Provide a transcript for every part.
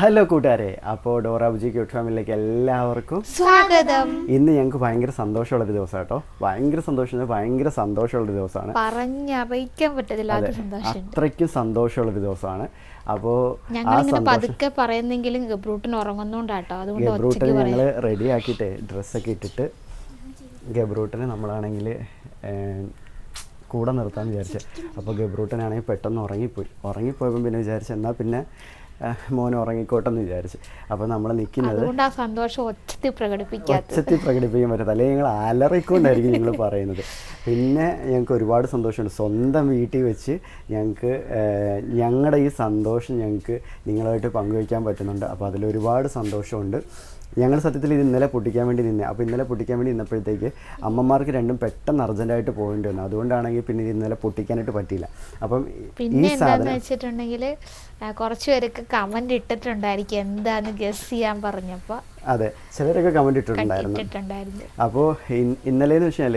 Hello കൂട്ടുകാരെ അപ്പോൾ Dora Bujji cute ഫാമിലിയിലേക്ക് എല്ലാവർക്കും സ്വാഗതം. ഇന്ന് ഞങ്ങൾക്ക് ഭയങ്കര സന്തോഷമുള്ളൊരു ദിവസം കേട്ടോ. ഭയങ്കര സന്തോഷം ഭയങ്കര സന്തോഷമുള്ള ഒരു ദിവസമാണ്. പറഞ്ഞറിയിക്കാൻ പറ്റത്തില്ല അത്രയ്ക്കും സന്തോഷമുള്ളൊരു ദിവസമാണ്. അപ്പോൾ ആ ഞങ്ങളിങ്ങനെ സന്തോഷം പതുക്കെ പറയുന്നെങ്കിലും ഗബ്രൂട്ടിന് ഉറങ്ങുന്നോണ്ടാട്ടോ അതുകൊണ്ട് ഞങ്ങൾ റെഡി ആക്കിയിട്ട് ഡ്രസ്സൊക്കെ ഇട്ടിട്ട് ഗബ്രൂട്ടിനെ നമ്മളാണെങ്കിൽ കൂടെ നിർത്താന്ന് വിചാരിച്ചു. അപ്പോൾ ഗബ്രൂട്ടനാണെങ്കിൽ പെട്ടെന്ന് ഉറങ്ങിപ്പോയി. ഉറങ്ങിപ്പോയപ്പോൾ പിന്നെ വിചാരിച്ചു എന്നാൽ പിന്നെ മോൻ ഉറങ്ങിക്കോട്ടെന്ന് വിചാരിച്ച്. അപ്പോൾ നമ്മൾ നിൽക്കുന്നത് സന്തോഷം ഒച്ചത്തിൽ പ്രകടിപ്പിക്കാൻ പറ്റത്തില്ല. അല്ലെങ്കിൽ ഞങ്ങൾ അലറിക്കൊണ്ടായിരിക്കും ഞങ്ങൾ പറയുന്നത്. പിന്നെ ഞങ്ങൾക്ക് ഒരുപാട് സന്തോഷമുണ്ട്. സ്വന്തം വീട്ടിൽ വെച്ച് ഞങ്ങൾക്ക് ഞങ്ങളുടെ ഈ സന്തോഷം ഞങ്ങൾക്ക് നിങ്ങളുമായിട്ട് പങ്കുവയ്ക്കാൻ പറ്റുന്നുണ്ട്. അപ്പോൾ അതിൽ ഒരുപാട് സന്തോഷമുണ്ട്. ഞങ്ങൾ സത്യത്തിൽ ഇത് ഇന്നലെ പൊട്ടിക്കാൻ വേണ്ടി നിന്നെ അപ്പോൾ ഇന്നലെ പൊട്ടിക്കാൻ വേണ്ടി നിന്നപ്പോഴത്തേക്ക് അമ്മമാർക്ക് രണ്ടും പെട്ടെന്ന് അർജന്റായിട്ട് പോകേണ്ടി വന്നു. അതുകൊണ്ടാണെങ്കിൽ പിന്നെ ഇത് ഇന്നലെ പൊട്ടിക്കാനായിട്ട് പറ്റിയില്ല. അപ്പം പിന്നെ ഈ എന്താന്ന് സാധനം വെച്ചിട്ടുണ്ടെങ്കിൽ കുറച്ച് പേരൊക്കെ കമന്റ് ഇട്ടിട്ടുണ്ടായിരിക്കും. എന്താന്ന് ഗസ് ചെയ്യാൻ പറഞ്ഞപ്പോ. അതെ ചിലരൊക്കെ കമന്റ് ഇട്ടിട്ടുണ്ടായിരുന്നു. അപ്പോൾ അപ്പോൾ ഇന്നലെന്ന് വെച്ചാൽ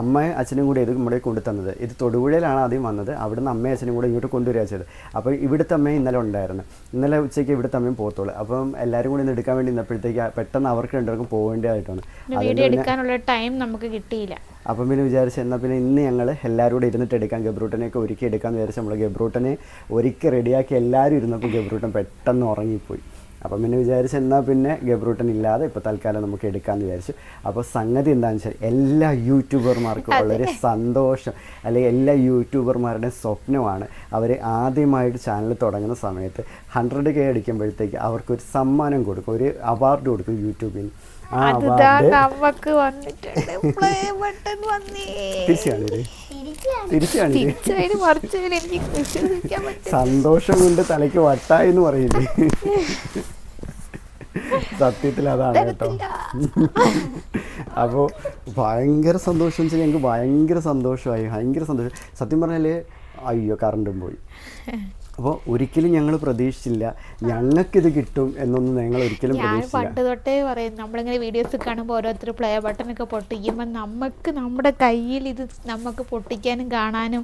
അമ്മയും അച്ഛനും കൂടി ഇത് നമ്മുടെ കൊണ്ടു തന്നത്. ഇത് തൊടുപുഴയിലാണ് ആദ്യം വന്നത്. അവിടുന്ന് അമ്മയും അച്ഛനും കൂടെ ഇങ്ങോട്ട് കൊണ്ടുവരിക ചെയ്തത്. അപ്പോൾ ഇവിടുത്തെ അമ്മയും ഇന്നലെ ഉണ്ടായിരുന്നു. ഇന്നലെ ഉച്ചയ്ക്ക് ഇവിടുത്തെ അമ്മയും പോകത്തുള്ളൂ. അപ്പം എല്ലാവരും കൂടി ഇന്ന് എടുക്കാൻ വേണ്ടി നിന്നപ്പോഴത്തേക്ക് പെട്ടെന്ന് അവർക്ക് രണ്ടുപേർക്കും പോകേണ്ടതായിട്ടാണ്. എടുക്കാനുള്ള ടൈം നമുക്ക് കിട്ടിയില്ല. അപ്പം പിന്നെ വിചാരിച്ചു എന്നാൽ പിന്നെ ഇന്ന് ഞങ്ങൾ എല്ലാവരും കൂടെ ഇരുന്നിട്ട് എടുക്കാം. ഗബ്രൂട്ടനെയൊക്കെ ഒരുക്കി എടുക്കാമെന്ന് വിചാരിച്ച് നമ്മൾ ഗബ്രൂട്ടനെ ഒരുക്കി റെഡിയാക്കി എല്ലാവരും ഇരുന്നപ്പോൾ ഗബ്രൂട്ടൻ പെട്ടെന്ന് ഉറങ്ങിപ്പോയി. അപ്പം പിന്നെ വിചാരിച്ചു എന്നാൽ പിന്നെ ഗബ്രൂട്ടൻ ഇല്ലാതെ ഇപ്പോൾ തൽക്കാലം നമുക്ക് എടുക്കാമെന്ന് വിചാരിച്ചു. അപ്പോൾ സംഗതി എന്താണെന്ന് വെച്ചാൽ എല്ലാ യൂട്യൂബർമാർക്കും വളരെ സന്തോഷം. അല്ലെങ്കിൽ എല്ലാ യൂട്യൂബർമാരുടെയും സ്വപ്നമാണ് അവർ ആദ്യമായിട്ട് ചാനൽ തുടങ്ങുന്ന സമയത്ത് ഹൺഡ്രഡ് കെ അടിക്കുമ്പോഴത്തേക്ക് അവർക്കൊരു സമ്മാനം കൊടുക്കും. ഒരു അവാർഡ് കൊടുക്കും യൂട്യൂബിൽ നമുക്ക് വന്നിട്ടുണ്ട്. സന്തോഷം കൊണ്ട് തലയ്ക്ക് വട്ടായി എന്ന് പറയില്ലേ? സത്യത്തിൽ അതാണ് കേട്ടോ. അപ്പോൾ ഭയങ്കര സന്തോഷം വെച്ചാൽ ഞങ്ങൾക്ക് ഭയങ്കര സന്തോഷമായി. ഭയങ്കര സന്തോഷം. സത്യം പറഞ്ഞാൽ അയ്യോ കറണ്ടും പോയി. അപ്പോൾ ഒരിക്കലും ഞങ്ങൾ പ്രതീക്ഷിച്ചില്ല. ഞങ്ങൾക്കിത് കിട്ടും എന്നൊന്നും ഞങ്ങൾ ഒരിക്കലും ഞാൻ പണ്ട് തൊട്ടേ പറയും നമ്മളിങ്ങനെ വീഡിയോസ് കാണുമ്പോൾ ഓരോരുത്തർ പ്ലേ ബട്ടണൊക്കെ പൊട്ടിക്കുമ്പോൾ നമുക്ക് നമ്മുടെ കയ്യിൽ ഇത് നമുക്ക് പൊട്ടിക്കാനും കാണാനും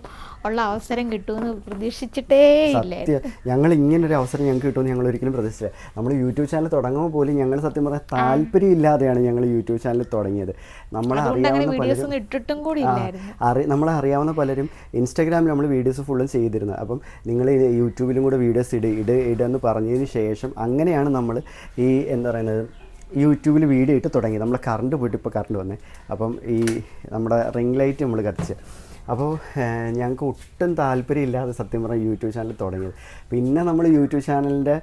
ഉള്ള അവസരം കിട്ടുമെന്ന് പ്രതീക്ഷിച്ചിട്ടേ ഇല്ല. ഞങ്ങൾ ഇങ്ങനെ ഒരു അവസരം ഞങ്ങൾക്ക് കിട്ടുമെന്ന് ഞങ്ങൾ ഒരിക്കലും പ്രതീക്ഷിച്ചില്ല. നമ്മൾ യൂട്യൂബ് ചാനൽ തുടങ്ങുമ്പോൾ പോലും ഞങ്ങൾ സത്യം പറയാൻ താല്പര്യം ഇല്ലാതെയാണ് ഞങ്ങൾ യൂട്യൂബ് ചാനൽ തുടങ്ങിയത്. നമ്മളെ അറിയാവുന്ന പലരും ഇട്ടിട്ടും കൂടി ഇല്ലായിരുന്നു അറി നമ്മളെ അറിയാവുന്ന പലരും ഇൻസ്റ്റാഗ്രാമിൽ നമ്മൾ വീഡിയോസ് ഫുള്ളും ചെയ്തിരുന്നത്. അപ്പം നിങ്ങൾ യൂട്യൂബിലും കൂടെ വീഡിയോസ് ഇട് ഇട് ഇടെന്ന് പറഞ്ഞതിന് ശേഷം അങ്ങനെയാണ് നമ്മൾ ഈ എന്താ പറയുന്നത് യൂട്യൂബിൽ വീഡിയോ ഇട്ട് തുടങ്ങി നമ്മൾ കറണ്ട് പോയിട്ട് ഇപ്പോൾ കറണ്ട് വന്നേ. അപ്പം ഈ നമ്മുടെ റിംഗ് ലൈറ്റ് നമ്മൾ കത്തിച്ച്. അപ്പോൾ ഞങ്ങൾക്ക് ഒട്ടും താല്പര്യമില്ലാതെ സത്യം പറഞ്ഞാൽ യൂട്യൂബ് ചാനൽ തുടങ്ങിയത്. പിന്നെ നമ്മൾ യൂട്യൂബ് ചാനലിന്റെ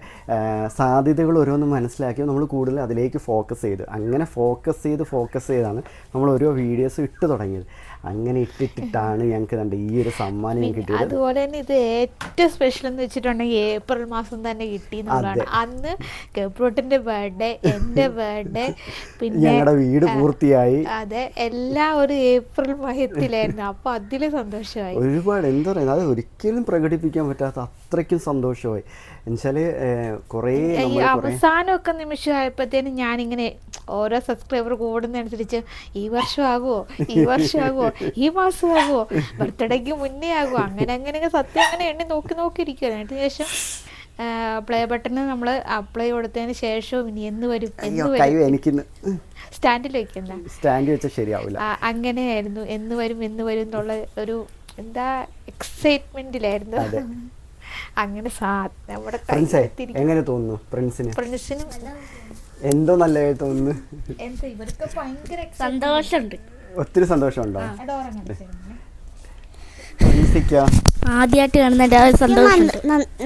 സാധ്യതകൾ ഓരോന്നും മനസ്സിലാക്കി നമ്മൾ കൂടുതൽ അതിലേക്ക് ഫോക്കസ് ചെയ്തു. അങ്ങനെ ഫോക്കസ് ചെയ്ത് ഫോക്കസ് ചെയ്താണ് നമ്മൾ ഓരോ വീഡിയോസ് ഇട്ട് തുടങ്ങിയത്. അങ്ങനെ ഇട്ടിട്ടിട്ടാണ് ഞങ്ങൾക്ക് കണ്ട ഈ ഒരു സമ്മാനം കിട്ടിയത്. അതുപോലെ തന്നെ ഇത് ഏറ്റവും സ്പെഷ്യൽ എന്ന് വെച്ചിട്ടുണ്ടെങ്കിൽ ഏപ്രിൽ മാസം തന്നെ കിട്ടി അന്ന് കെപ്രോട്ടിന്റെ ബർത്ത്ഡേ എന്റെ ബർത്ത്ഡേ പിന്നെ ഞങ്ങളുടെ വീട് പൂർത്തിയായി. അതെ എല്ലാം ഒരു ഏപ്രിൽ മാസത്തിലായിരുന്നു. അപ്പൊ അതിൽ സന്തോഷമായി. ഒരുപാട് എന്താ പറയുക അത് ഒരിക്കലും പ്രകടിപ്പിക്കാൻ പറ്റാത്ത അത്രയ്ക്കും സന്തോഷമായി. എന്നുവെച്ചാൽ കുറേ അവസാനമൊക്കെ നിമിഷമായപ്പോഴത്തേനും ഞാനിങ്ങനെ ഓരോ സബ്സ്ക്രൈബർ കൂടുന്നതനുസരിച്ച് ഈ വർഷം ആകുമോ ഈ വർഷം ആകുമോ ഈ മാസം ആകുമോ ബർത്ത്ഡേക്ക് മുന്നേ ആകുമോ അങ്ങനെ അങ്ങനെ സത്യം അങ്ങനെ എണ്ണി നോക്കി നോക്കി അതിന് ശേഷം പ്ലേ ബട്ടൺ നമ്മൾ അപ്ലൈ കൊടുത്തതിന് ശേഷവും ഇനി എന്ന് വരും എന്ന് സ്റ്റാൻഡിൽ വെക്കുന്ന സ്റ്റാൻഡിൽ വെച്ചാൽ ശരിയാവില്ല അങ്ങനെയായിരുന്നു എന്ന് വരും എന്ന് വരും എന്നുള്ള ഒരു എന്താ എക്സൈറ്റ്മെന്റിലായിരുന്നു അങ്ങനെ നമ്മുടെ പ്രിൻസേ എങ്ങനെ തോന്നുന്നു പ്രിൻസിന് പ്രിൻസിനും എന്തോ നല്ലതായി തോന്നുന്നു. എന്താ ഇവർക്ക് ഭയങ്കര സന്തോഷമുണ്ട്. ഒത്തിരി സന്തോഷമുണ്ടോ? പ്രിൻസിക്കോ ആദ്യമായിട്ട് ഒരു സന്തോഷമുണ്ട്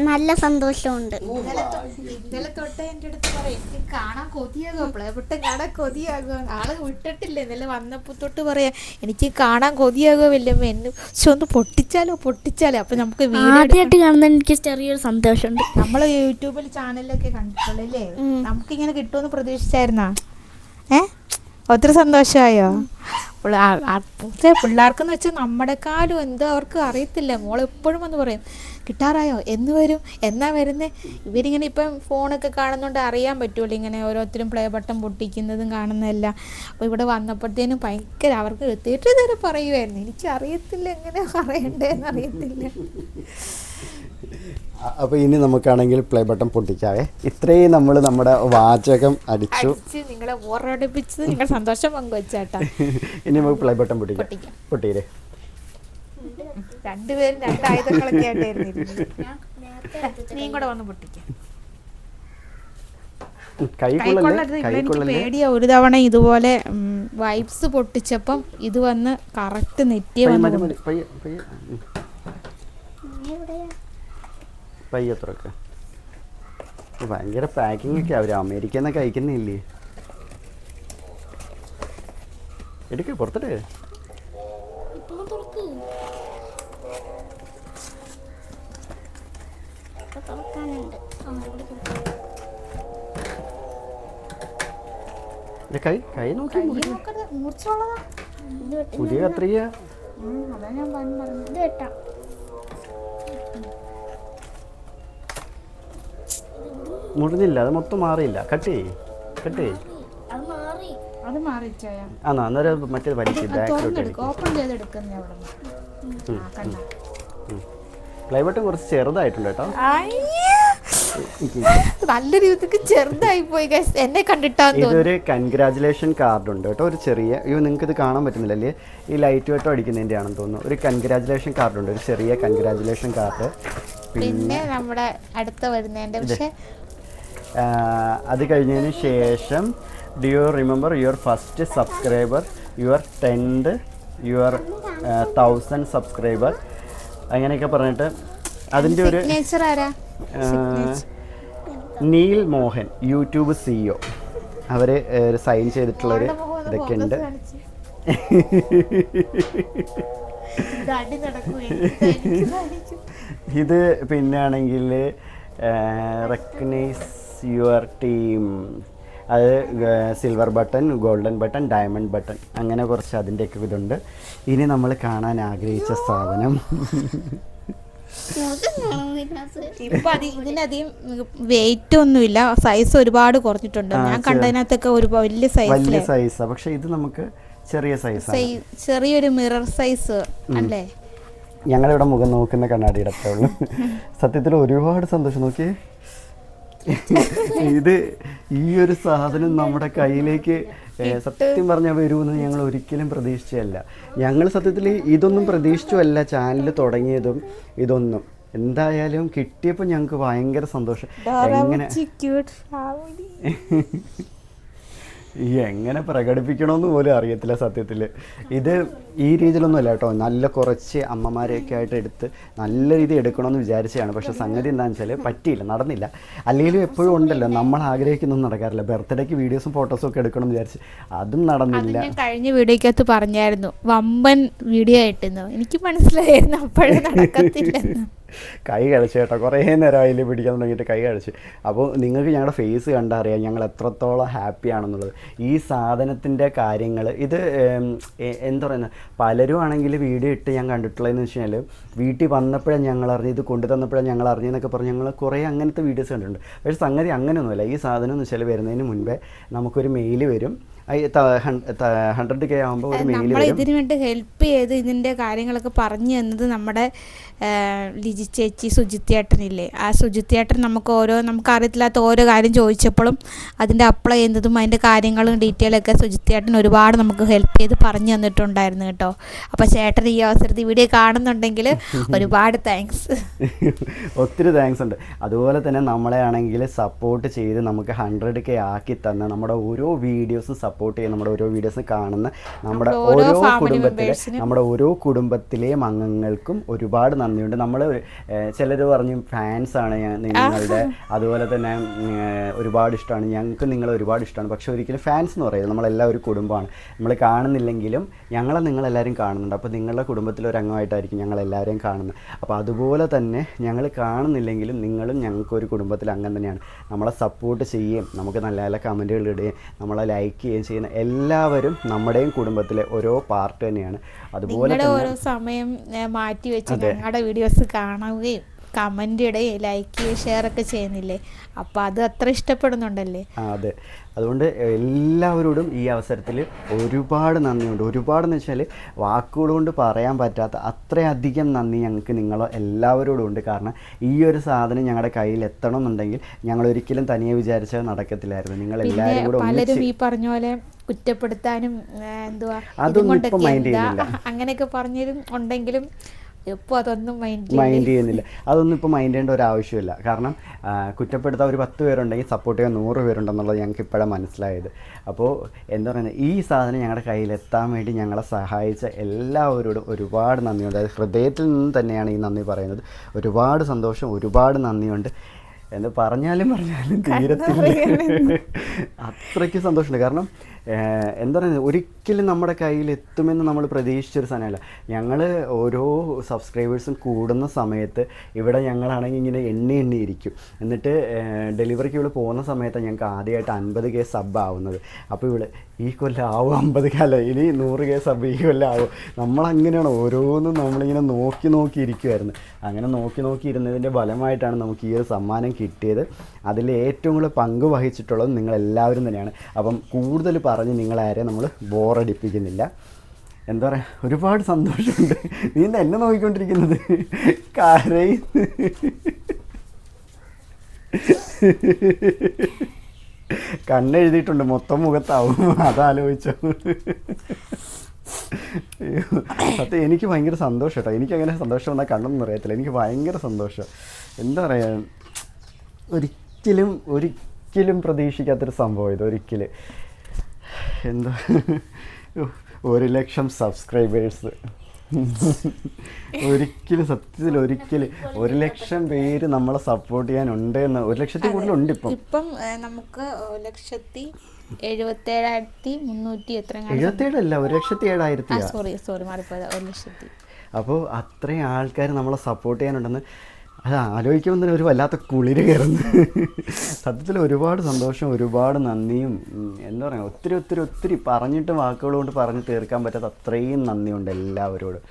നല്ല സന്തോഷമുണ്ട് ഇന്നലെ തൊട്ട് എന്റെ അടുത്ത് പറയും എനിക്ക് കാണാൻ കൊതിയാകുമോ പ്ലേബട്ടൻ കാണാൻ കൊതിയാകും ആൾ വിട്ടിട്ടില്ല ഇന്നലെ വന്നപ്പോ തൊട്ട് പറയാ എനിക്ക് കാണാൻ കൊതിയാകുമോ വല്ലമ്മ എന്നെ പക്ഷെ ഒന്ന് പൊട്ടിച്ചാലോ പൊട്ടിച്ചാലോ അപ്പൊ നമുക്ക് ആദ്യമായിട്ട് കാണുന്ന എനിക്ക് ചെറിയൊരു സന്തോഷമുണ്ട്. നമ്മൾ യൂട്യൂബിൽ ചാനലിലൊക്കെ കണ്ടിട്ടുള്ളല്ലേ? നമുക്കിങ്ങനെ കിട്ടുമെന്ന് പ്രതീക്ഷിച്ചായിരുന്നാ? ഏ? ഒത്തിരി സന്തോഷമായോ? പിള്ള- ആ- പക്ഷേ പിള്ളേർക്കെന്ന് വെച്ചാൽ നമ്മുടെക്കാളും എന്തോ അവർക്ക് അറിയത്തില്ല. മോളെപ്പോഴും വന്ന് പറയും കിട്ടാറായോ? എന്ന് വരും. എന്നാ വരുന്നേ? ഇവരിങ്ങനെ ഇപ്പം ഫോണൊക്കെ കാണുന്നോണ്ട് അറിയാൻ പറ്റുമല്ലോ ഇങ്ങനെ ഓരോരുത്തരും പ്ലേ ബട്ടൺ പൊട്ടിക്കുന്നതും കാണുന്നതല്ല. അപ്പോൾ ഇവിടെ വന്നപ്പോഴത്തേനും ഭയങ്കര അവർക്ക് എത്തിയിട്ട് ഇതുവരെ പറയുമായിരുന്നു എനിക്ക് അറിയത്തില്ല എങ്ങനെ പറയണ്ടേന്ന് അറിയത്തില്ല. അപ്പൊ അപ്പോൾ ഇനി നമുക്കാണെങ്കിൽ പ്ലേ ബട്ടൺ പൊട്ടിക്കാവേ. ഇത്രയും നമ്മൾ നമ്മുടെ വാചകം അടിച്ചു. നിങ്ങളെ ഓർമ്മടിപ്പിച്ച് നിങ്ങളുടെ സന്തോഷം പങ്കുവെച്ചാട്ടാ. ഇനി നമുക്ക് പ്ലേ ബട്ടൺ പൊട്ടിക്കാം. പൊട്ടിക്കാം. പൊട്ടിയില്ലേ? രണ്ടുപേരും രണ്ട് ആയുധങ്ങളൊക്കെ ആയിട്ടായിരുന്നു നീ കൂടെ വന്ന് പൊട്ടിക്കാം. പേടിയ. ഒരു തവണ ഇതുപോലെ വൈബ്സ് പൊട്ടിച്ചപ്പം ഇത് വന്ന് കറക്റ്റ് നെറ്റിയ പയ്യെ, വന്ന് മതി, കൊണ്ടു. മതി, പയ്യെ, പയ്യെ. ഉം. പയ്യെ തുറക്ക ഭയങ്കര പാക്കിംഗ് ഒക്കെ അവർ അമേരിക്കയിൽ നിന്നൊക്കെ അയക്കുന്നില്ലേ? എടുക്ക പുറത്തിട്ട്. കൈ കൈ നോക്കി. പുതിയ കത്രിക. മുറിഞ്ഞില്ല അത് മൊത്തം മാറിയില്ല. കട്ട് ചെയ് കട്ട് ചെയ്. ആണോ? അന്നേരം മറ്റേ വലിച്ച് ബാക്കിലോട്ട് ഓപ്പൺ ചെയ്തെടുക്കുന്ന അവിടെ ആ കണ്ട? പ്ലേ ബട്ടൺ കുറച്ച് ചെറുതായിട്ടുണ്ട് കേട്ടോ. നല്ല രീതിക്ക് ചെറുതായി പോയി. എന്നെ കണ്ടിട്ടാന്ന് ഇതൊരു കൺഗ്രാചുലേഷൻ കാർഡ് ഉണ്ട് കേട്ടോ. ഒരു ചെറിയ അയ്യോ നിങ്ങൾക്ക് ഇത് കാണാൻ പറ്റുന്നില്ല അല്ലേ? ഈ ലൈറ്റ് വെട്ടം അടിക്കുന്നതിന്റെ ആണെന്ന് തോന്നുന്നു. ഒരു കൺഗ്രാചുലേഷൻ കാർഡ് ഉണ്ട്. ഒരു ചെറിയ കൺഗ്രാചുലേഷൻ കാർഡ് പിന്നെ നമ്മുടെ അടുത്ത വരുന്നതിന്റെ പക്ഷേ അത് കഴിഞ്ഞതിന് ശേഷം do you remember your first subscriber your tenth your thousand subscriber അങ്ങനെയൊക്കെ പറഞ്ഞിട്ട് അതിന്റെ ഒരു നീൽ മോഹൻ യൂട്യൂബ് സിഇഒ അവർ സൈൻ ചെയ്തിട്ടുള്ളൊരു ഇതൊക്കെ ഉണ്ട്. ഇത് പിന്നെ ആണെങ്കിൽ റെക്കഗ്നൈസ് യുവർ ടീം അത് silver button golden button diamond button അങ്ങനെ കുറച്ച് അതിന്റെയൊക്കെ ഇതുണ്ട്. ഇനി നമ്മൾ കാണാൻ ആഗ്രഹിച്ച സാധനം. ഇപ്പൊ അതി ഇതിനധികം വെയിറ്റ് ഒന്നുമില്ല. സൈസ് ഒരുപാട് കുറഞ്ഞിട്ടുണ്ട്. ഞാൻ കണ്ടതിനകത്തൊക്കെ ഒരു വലിയ വലിയ സൈസ് പക്ഷെ ഇത് നമുക്ക് ചെറിയ സൈസ് ചെറിയൊരു മിറർ സൈസ് അല്ലേ? ഞങ്ങളിവിടെ മുഖം നോക്കുന്ന കണ്ണാടി ഇടത്തേ ഉള്ളൂ. സത്യത്തിൽ ഒരുപാട് സന്തോഷം. നോക്കിയേ. ഇത് ഈ ഒരു സാധനം നമ്മുടെ കയ്യിലേക്ക് സത്യം പറഞ്ഞാൽ വരുമെന്ന് ഞങ്ങൾ ഒരിക്കലും പ്രതീക്ഷിച്ചല്ല ഞങ്ങൾ സത്യത്തിൽ ഇതൊന്നും പ്രതീക്ഷിച്ചുമല്ല ചാനൽ തുടങ്ങിയതും ഇതൊന്നും. എന്തായാലും കിട്ടിയപ്പോൾ ഞങ്ങൾക്ക് ഭയങ്കര സന്തോഷം. എങ്ങനെ? ഈ എങ്ങനെ പ്രകടിപ്പിക്കണമെന്ന് പോലും അറിയത്തില്ല സത്യത്തിൽ ഇത് ഈ രീതിയിലൊന്നുമല്ല കേട്ടോ. നല്ല കുറച്ച് അമ്മമാരെയൊക്കെ ആയിട്ട് എടുത്ത് നല്ല രീതി എടുക്കണമെന്ന് വിചാരിച്ചതാണ്. പക്ഷേ സംഗതി എന്താണെന്ന് വെച്ചാൽ പറ്റിയില്ല നടന്നില്ല. അല്ലെങ്കിലും എപ്പോഴും ഉണ്ടല്ലോ നമ്മൾ ആഗ്രഹിക്കുന്നൊന്നും നടക്കാറില്ല. ബർത്ത്ഡേക്ക് വീഡിയോസും ഫോട്ടോസും ഒക്കെ എടുക്കണം എന്ന് വിചാരിച്ച് അതും നടന്നില്ല. കഴിഞ്ഞ വീഡിയോക്കകത്ത് പറഞ്ഞായിരുന്നു വമ്പൻ വീഡിയോ ആയിട്ടെന്ന്. എനിക്ക് മനസ്സിലായിരുന്നു അപ്പോഴേ നടക്കത്തില്ലെന്ന്. കൈ കഴിച്ചു കേട്ടോ. കുറേ നേരം അതിൽ പിടിക്കാൻ തുടങ്ങിയിട്ട് കൈ കഴിച്ചു അപ്പോൾ നിങ്ങൾക്ക് ഞങ്ങളുടെ ഫേസ് കണ്ടറിയാം ഞങ്ങൾ എത്രത്തോളം ഹാപ്പി ആണെന്നുള്ളത്. ഈ സാധനത്തിന്റെ കാര്യങ്ങൾ ഇത് എന്താ പറയുന്നത് പലരും ആണെങ്കിൽ വീഡിയോ ഇട്ട് ഞാൻ കണ്ടിട്ടുള്ളതെന്ന് വെച്ച് കഴിഞ്ഞാൽ വീട്ടിൽ വന്നപ്പോഴേ ഞങ്ങൾ അറിഞ്ഞ് ഇത് കൊണ്ടു തന്നപ്പോഴേ ഞങ്ങൾ അറിഞ്ഞെന്നൊക്കെ പറഞ്ഞ് ഞങ്ങൾ കുറേ അങ്ങനത്തെ വീഡിയോസ് കണ്ടിട്ടുണ്ട്. പക്ഷേ സംഗതി അങ്ങനെയൊന്നുമില്ല. ഈ സാധനം എന്ന് വെച്ചാൽ വരുന്നതിന് മുൻപേ നമുക്കൊരു മെയിൽ വരും. ഹൺഡ്രഡ് കെ ആകുമ്പോൾ ഒരു മെയിൽ നമ്മളെ ഇതിനു വേണ്ടി ഹെൽപ്പ് ചെയ്ത് ഇതിന്റെ കാര്യങ്ങളൊക്കെ പറഞ്ഞു തന്നത് നമ്മുടെ ലിജി ചേച്ചി സുജിത്തേട്ടനില്ലേ ആ സുജിത്തേട്ടൻ നമുക്ക് ഓരോ നമുക്ക് അറിയത്തില്ലാത്ത ഓരോ കാര്യം ചോദിച്ചപ്പോഴും അതിന്റെ അപ്ലൈ ചെയ്യുന്നതും അതിന്റെ കാര്യങ്ങളും ഡീറ്റെയിൽ ഒക്കെ സുജിത്തേട്ടൻ ഒരുപാട് നമുക്ക് ഹെൽപ്പ് ചെയ്ത് പറഞ്ഞു തന്നിട്ടുണ്ടായിരുന്നു കേട്ടോ. അപ്പോൾ ചേട്ടൻ ഈ അവസരത്തിൽ വീഡിയോ കാണുന്നുണ്ടെങ്കിൽ ഒരുപാട് താങ്ക്സ് ഒത്തിരി താങ്ക്സ് ഉണ്ട്. അതുപോലെ തന്നെ നമ്മളെ ആണെങ്കിൽ സപ്പോർട്ട് ചെയ്ത് നമുക്ക് ഹൺഡ്രഡ് കെ ആക്കി തന്ന നമ്മുടെ ഓരോ വീഡിയോസും സപ്പോർട്ട് ചെയ്യുന്ന നമ്മുടെ ഓരോ വീഡിയോസ് കാണുന്ന നമ്മുടെ ഓരോ കുടുംബത്തിലെ നമ്മുടെ ഓരോ കുടുംബത്തിലെയും അംഗങ്ങൾക്കും ഒരുപാട് നന്ദിയുണ്ട്. നമ്മൾ ചിലർ പറഞ്ഞു ഫാൻസ് ആണ് ഞാൻ നിങ്ങളുടെ അതുപോലെ തന്നെ ഒരുപാട് ഇഷ്ടമാണ്. ഞങ്ങൾക്ക് നിങ്ങളെ ഒരുപാട് ഇഷ്ടമാണ്. പക്ഷെ ഒരിക്കലും ഫാൻസ് എന്ന് പറയുന്നത് നമ്മളെല്ലാം ഒരു കുടുംബമാണ്. നമ്മൾ കാണുന്നില്ലെങ്കിലും ഞങ്ങളെ നിങ്ങളെല്ലാവരും കാണുന്നുണ്ട്. അപ്പോൾ നിങ്ങളുടെ കുടുംബത്തിലെ ഒരു അംഗമായിട്ടായിരിക്കും ഞങ്ങളെല്ലാവരെയും കാണുന്നത്. അപ്പോൾ അതുപോലെ തന്നെ ഞങ്ങൾ കാണുന്നില്ലെങ്കിലും നിങ്ങളും ഞങ്ങൾക്ക് ഒരു കുടുംബത്തിലെ അംഗം തന്നെയാണ്. നമ്മളെ സപ്പോർട്ട് ചെയ്യുകയും നമുക്ക് നല്ല നല്ല കമന്റുകൾ ഇടുകയും നമ്മളെ ലൈക്ക് ചെയ്യുകയും ചെയ്യുന്ന എല്ലാവരും നമ്മുടെയും കുടുംബത്തിലെ ഓരോ പാർട്ട് തന്നെയാണ്. അതുപോലെ ഓരോ സമയം മാറ്റി വെച്ച് ഞങ്ങളുടെ വീഡിയോസ് കാണുകയും കമന്റ് ഇടുകയും ലൈക്ക് ഷെയർ ഒക്കെ ചെയ്യുന്നില്ലേ? അപ്പോൾ അത് അത്ര ഇഷ്ടപ്പെടുന്നുണ്ടല്ലേ? അതെ. അതുകൊണ്ട് എല്ലാവരോടും ഈ അവസരത്തിൽ ഒരുപാട് നന്ദിയുണ്ട്. ഒരുപാടെന്ന് വെച്ചാൽ വാക്കുകൾ കൊണ്ട് പറയാൻ പറ്റാത്ത അത്രയധികം നന്ദി ഞങ്ങൾക്ക് നിങ്ങൾ എല്ലാവരോടും ഉണ്ട്. കാരണം ഈ ഒരു സാധനം ഞങ്ങളുടെ കയ്യിൽ എത്തണം എന്നുണ്ടെങ്കിൽ ഞങ്ങൾ ഒരിക്കലും തനിയെ വിചാരിച്ചാൽ നടക്കത്തില്ലായിരുന്നു. നിങ്ങൾ എല്ലാവരും കൂടെ പലരും ഈ പറഞ്ഞ പോലെ കുറ്റപ്പെടുത്താനും എന്തുവാ ചെയ്യുന്നില്ല. അങ്ങനെയൊക്കെ പറഞ്ഞതും ഉണ്ടെങ്കിലും ഇപ്പോൾ അതൊന്നും മൈൻഡ് മൈൻഡ് ചെയ്യുന്നില്ല. അതൊന്നും ഇപ്പോൾ മൈൻഡ് ചെയ്യേണ്ട ഒരു ആവശ്യമില്ല. കാരണം കുറ്റപ്പെടുത്താൻ ഒരു പത്ത് പേരുണ്ടെങ്കിൽ സപ്പോർട്ട് ചെയ്യാൻ നൂറ് പേരുണ്ടെന്നുള്ളത് ഞങ്ങൾക്ക് ഇപ്പോഴാണ് മനസ്സിലായത്. അപ്പോൾ എന്താ പറയുന്നത്? ഈ സാധനം ഞങ്ങളുടെ കയ്യിൽ എത്താൻ വേണ്ടി ഞങ്ങളെ സഹായിച്ച എല്ലാവരോടും ഒരുപാട് നന്ദിയുണ്ട്. അതായത് ഹൃദയത്തിൽ നിന്ന് തന്നെയാണ് ഈ നന്ദി പറയുന്നത്. ഒരുപാട് സന്തോഷം ഒരുപാട് നന്ദിയുണ്ട്. എന്ന് പറഞ്ഞാലും പറഞ്ഞാലും തീരത്തില്ല. അത്രയ്ക്ക് സന്തോഷമുണ്ട്. കാരണം എന്താ പറയുന്നത്? ഒരിക്കലും നമ്മുടെ കയ്യിൽ എത്തുമെന്ന് നമ്മൾ പ്രതീക്ഷിച്ചൊരു സാധനമല്ല. ഞങ്ങൾ ഓരോ സബ്സ്ക്രൈബേഴ്സും കൂടുന്ന സമയത്ത് ഇവിടെ ഞങ്ങളാണെങ്കിൽ ഇങ്ങനെ എണ്ണി എണ്ണി ഇരിക്കും. എന്നിട്ട് ഡെലിവറിക്ക് ഇവിടെ പോകുന്ന സമയത്താണ് ഞങ്ങൾക്ക് ആദ്യമായിട്ട് അൻപത് കെ സബ് ആവുന്നത്. അപ്പോൾ ഇവിടെ ഈ കൊല്ലം ആവും അമ്പത് കാല ഇനി നൂറ് കെ സബ് ഈ കൊല്ലം ആവും. നമ്മളങ്ങനെയാണ് ഓരോന്നും നമ്മളിങ്ങനെ നോക്കി നോക്കി ഇരിക്കുമായിരുന്നു അങ്ങനെ നോക്കി നോക്കി ഇരുന്നതിന്റെ ഫലമായിട്ടാണ് നമുക്ക് ഈ ഒരു സമ്മാനം കിട്ടിയത്. അതിൽ ഏറ്റവും കൂടുതൽ പങ്ക് വഹിച്ചിട്ടുള്ളത് നിങ്ങളെല്ലാവരും തന്നെയാണ്. അപ്പം കൂടുതൽ പറഞ്ഞ് നിങ്ങളാരെയും നമ്മൾ ബോറടിപ്പിക്കുന്നില്ല. എന്താ പറയുക ഒരുപാട് സന്തോഷമുണ്ട്. നീ എന്താ എന്നെ നോക്കിക്കൊണ്ടിരിക്കുന്നത്? കരയുന്നു കണ്ണെഴുതിയിട്ടുണ്ട് മൊത്തം മുഖത്താവും. അതാലോചിച്ചോ. അത് സത്യം എനിക്ക് ഭയങ്കര സന്തോഷം കേട്ടോ. എനിക്ക് അങ്ങനെ സന്തോഷം വന്നാൽ കണ്ണൊന്നും അറിയത്തില്ല എനിക്ക് ഭയങ്കര സന്തോഷം. എന്താ പറയുക ഒരിക്കലും ഒരിക്കലും പ്രതീക്ഷിക്കാത്തൊരു സംഭവം ഇത് ഒരിക്കലും. എന്താ? ഒരു ലക്ഷം സബ്സ്ക്രൈബേഴ്സ്. ഒരിക്കലും സത്യത്തിൽ ഒരിക്കലും ഒരു ലക്ഷം പേര് നമ്മളെ സപ്പോർട്ട് ചെയ്യാനുണ്ട് എന്ന് ഒരു ലക്ഷത്തിൽ കൂടുതലുണ്ട് ഇപ്പം. ഇപ്പം ഏ, നമുക്ക് ലക്ഷത്തി എഴുപത്തേഴായിരത്തി മുന്നൂറ്റി എത്ര എഴുപത്തേഴല്ല ഒരു ലക്ഷത്തി ആ സോറി സോറി മാറിപ്പോയത്. ഒരു ലക്ഷത്തി. അപ്പോൾ അത്രയും ആൾക്കാർ നമ്മളെ സപ്പോർട്ട് ചെയ്യാനുണ്ടെന്ന് അത് ആലോചിക്കുമ്പോൾ തന്നെ ഒരു വല്ലാത്ത കുളിര് കയറുന്നു. സത്യത്തിൽ ഒരുപാട് സന്തോഷം ഒരുപാട് നന്ദിയും. എന്താ പറയുക ഒത്തിരി ഒത്തിരി ഒത്തിരി പറഞ്ഞിട്ട് വാക്കുകൾ കൊണ്ട് പറഞ്ഞ് തീർക്കാൻ പറ്റാത്ത അത്രയും നന്ദിയുണ്ട് എല്ലാവരോടും.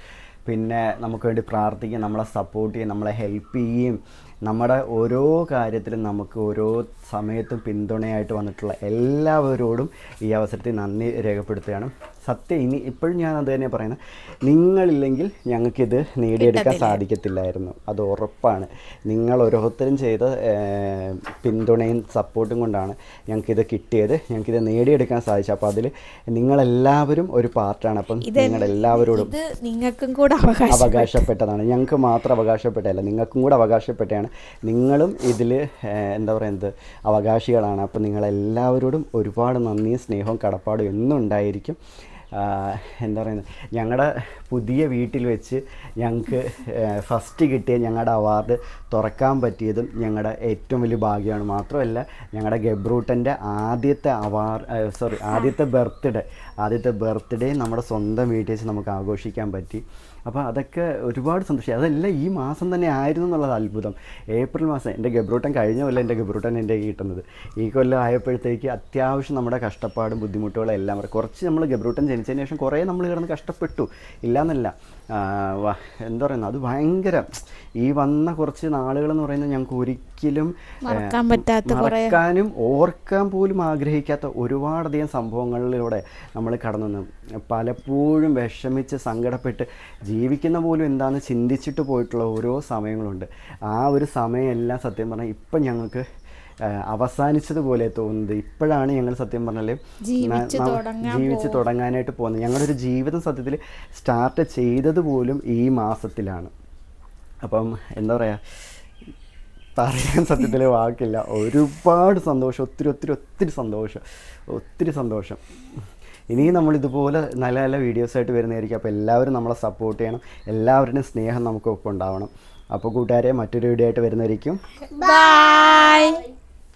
പിന്നെ നമുക്ക് വേണ്ടി പ്രാർത്ഥിക്കുകയും നമ്മളെ സപ്പോർട്ട് ചെയ്യുകയും നമ്മളെ ഹെൽപ്പ് ചെയ്യുകയും നമ്മുടെ ഓരോ കാര്യത്തിലും നമുക്ക് ഓരോ സമയത്തും പിന്തുണയായിട്ട് വന്നിട്ടുള്ള എല്ലാവരോടും ഈ അവസരത്തിൽ നന്ദി രേഖപ്പെടുത്തുകയാണ്. സത്യം ഇനി ഇപ്പോഴും ഞാൻ അത് തന്നെ പറയുന്നത് നിങ്ങളില്ലെങ്കിൽ ഞങ്ങൾക്കിത് നേടിയെടുക്കാൻ സാധിക്കത്തില്ലായിരുന്നു. അത് ഉറപ്പാണ്. നിങ്ങൾ ഓരോരുത്തരും ചെയ്ത പിന്തുണയും സപ്പോർട്ടും കൊണ്ടാണ് ഞങ്ങൾക്കിത് കിട്ടിയത്. ഞങ്ങൾക്കിത് നേടിയെടുക്കാൻ സാധിച്ചത് അപ്പോൾ അതിൽ നിങ്ങളെല്ലാവരും ഒരു പാർട്ടാണ്. അപ്പം നിങ്ങളെല്ലാവരോടും നിങ്ങൾക്കും കൂടെ അവകാശപ്പെട്ടതാണ്. ഞങ്ങൾക്ക് മാത്രം അവകാശപ്പെട്ടതല്ല. നിങ്ങൾക്കും കൂടെ അവകാശപ്പെട്ടതാണ് നിങ്ങളും ഇതിൽ എന്താ പറയുന്നത് അവകാശികളാണ്. അപ്പോൾ നിങ്ങളെല്ലാവരോടും ഒരുപാട് നന്ദിയും സ്നേഹവും കടപ്പാടും എന്നും ഉണ്ടായിരിക്കും. എന്താ പറയുന്നത്? ഞങ്ങളുടെ പുതിയ വീട്ടിൽ വെച്ച് ഞങ്ങൾക്ക് ഫസ്റ്റ് കിട്ടിയ ഞങ്ങളുടെ അവാർഡ് തുറക്കാൻ പറ്റിയതും ഞങ്ങളുടെ ഏറ്റവും വലിയ ഭാഗ്യമാണ്. മാത്രമല്ല ഞങ്ങളുടെ ഗബ്രൂട്ടന്റെ ആദ്യത്തെ അവാർഡ് സോറി ആദ്യത്തെ ബർത്ത്ഡേ ആദ്യത്തെ ബർത്ത്ഡേ നമ്മുടെ സ്വന്തം വീട്ടിൽ വെച്ച് നമുക്ക് ആഘോഷിക്കാൻ പറ്റി. അപ്പോൾ അതൊക്കെ ഒരുപാട് സന്തോഷം. അതെല്ലാം ഈ മാസം തന്നെ ആയിരുന്നു എന്നുള്ളത് അത്ഭുതം. ഏപ്രിൽ മാസം എന്റെ ഗബ്രൂട്ടൻ കഴിഞ്ഞ കൊല്ലം എന്റെ ഗബ്രൂട്ടൻ എന്റെ കിട്ടുന്നത്. ഈ കൊല്ലം ആയപ്പോഴത്തേക്ക് അത്യാവശ്യം നമ്മുടെ കഷ്ടപ്പാടും ബുദ്ധിമുട്ടുകളും എല്ലാം പറയും കുറച്ച് നമ്മൾ ഗബ്രൂട്ടൻ ജനിച്ചതിന് ശേഷം കുറേ നമ്മൾ കിടന്ന് കഷ്ടപ്പെട്ടു. ഇല്ലയെന്നല്ല എന്താ പറയുന്നത് അത് ഭയങ്കര ഈ വന്ന കുറച്ച് നാളുകൾ എന്ന് പറയുന്നത് ഞങ്ങൾക്ക് ഒരിക്കലും മറക്കാനും ഓർക്കാൻ പോലും ആഗ്രഹിക്കാത്ത ഒരുപാടധികം സംഭവങ്ങളിലൂടെ നമ്മൾ കടന്നു പലപ്പോഴും വിഷമിച്ച് സങ്കടപ്പെട്ട് ജീവിക്കുന്ന പോലും എന്താണെന്ന് ചിന്തിച്ചിട്ട് പോയിട്ടുള്ള ഓരോ സമയങ്ങളുണ്ട്. ആ ഒരു സമയമെല്ലാം സത്യം പറഞ്ഞാൽ ഇപ്പം ഞങ്ങൾക്ക് അവസാനിച്ചതുപോലെ തോന്നുന്നത്. ഇപ്പോഴാണ് ഞങ്ങൾ സത്യം പറഞ്ഞാൽ ജീവിച്ച് തുടങ്ങാനായിട്ട് പോകുന്നത്. ഞങ്ങളൊരു ജീവിതം സത്യത്തിൽ സ്റ്റാർട്ട് ചെയ്തത് പോലും ഈ മാസത്തിലാണ്. അപ്പം എന്താ പറയുക പറയാൻ സത്യത്തിൽ വാക്കില്ല. ഒരുപാട് സന്തോഷം. ഒത്തിരി ഒത്തിരി ഒത്തിരി സന്തോഷം. ഒത്തിരി സന്തോഷം. ഇനിയും നമ്മൾ ഇതുപോലെ നല്ല നല്ല വീഡിയോസായിട്ട് വരുന്നതായിരിക്കും. അപ്പോൾ എല്ലാവരും നമ്മളെ സപ്പോർട്ട് ചെയ്യണം. എല്ലാവരുടെയും സ്നേഹം നമുക്ക് നമുക്കൊപ്പം ഉണ്ടാവണം. അപ്പോൾ കൂട്ടുകാരെ മറ്റൊരു വീഡിയോ ആയിട്ട് വരുന്നതായിരിക്കും. ബൈ